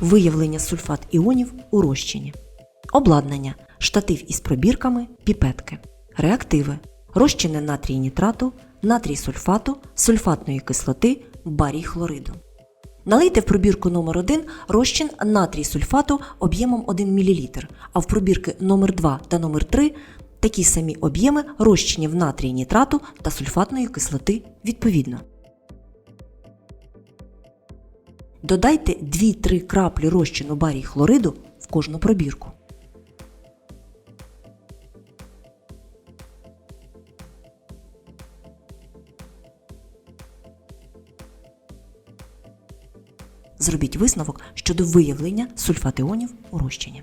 виявлення сульфат іонів у розчині. Обладнання штатив із пробірками, піпетки. Реактиви розчини натрій нітрату, натрій сульфату, сульфатної кислоти, барій хлориду. Налийте в пробірку номер 1 розчин натрій сульфату об'ємом 1 мл, а в пробірки номер 2 та номер 3 такі самі об'єми розчинів натрій нітрату та сульфатної кислоти відповідно. Додайте 2-3 краплі розчину барій хлориду в кожну пробірку. Зробіть висновок щодо виявлення сульфатіонів у розчині.